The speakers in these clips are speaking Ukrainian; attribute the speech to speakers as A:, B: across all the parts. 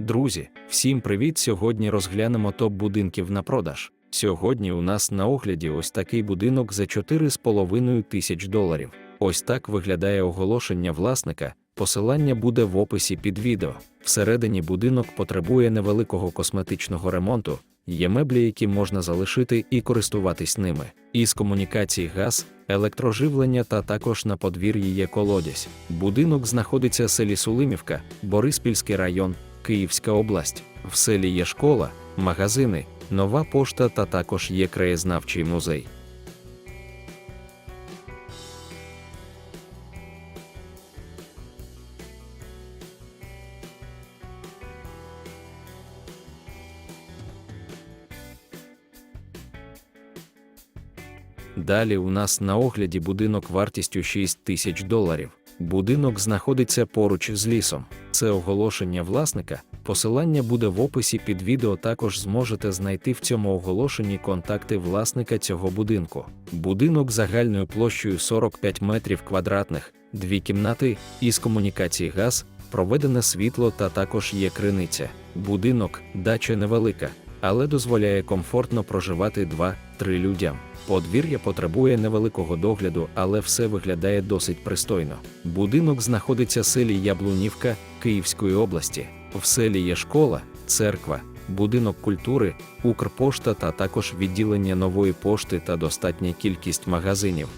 A: Друзі, всім привіт! Сьогодні розглянемо топ будинків на продаж. Сьогодні у нас на огляді ось такий будинок за 4,5 тисяч доларів. Ось так виглядає оголошення власника. Посилання буде в описі під відео. Всередині будинок потребує невеликого косметичного ремонту, є меблі, які можна залишити і користуватись ними. Із комунікацій газ, електроживлення та також на подвір'ї є колодязь. Будинок знаходиться в селі Сулимівка, Бориспільський район, Київська область. В селі є школа, магазини, нова пошта та також є краєзнавчий музей. Далі у нас на огляді будинок вартістю 6 тисяч доларів. Будинок знаходиться поруч з лісом. Це оголошення власника. Посилання буде в описі під відео. Також зможете знайти в цьому оголошенні контакти власника цього будинку. Будинок загальною площею 45 метрів квадратних, дві кімнати із комунікацій газ, проведене світло та також є криниця. Будинок, дача невелика, але дозволяє комфортно проживати 2-3 людям. Подвір'я потребує невеликого догляду, але все виглядає досить пристойно. Будинок знаходиться в селі Яблунівка Київської області. В селі є школа, церква, будинок культури, Укрпошта та також відділення нової пошти та достатня кількість магазинів.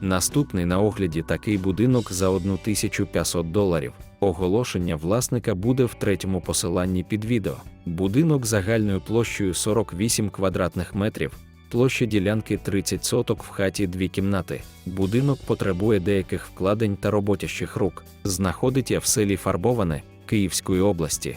A: Наступний на огляді такий будинок за 1500 доларів. Оголошення власника буде в третьому посиланні під відео. Будинок загальною площею 48 квадратних метрів, площа ділянки 30 соток в хаті дві кімнати. Будинок потребує деяких вкладень та роботящих рук. Знаходиться в селі Фарбоване Київської області.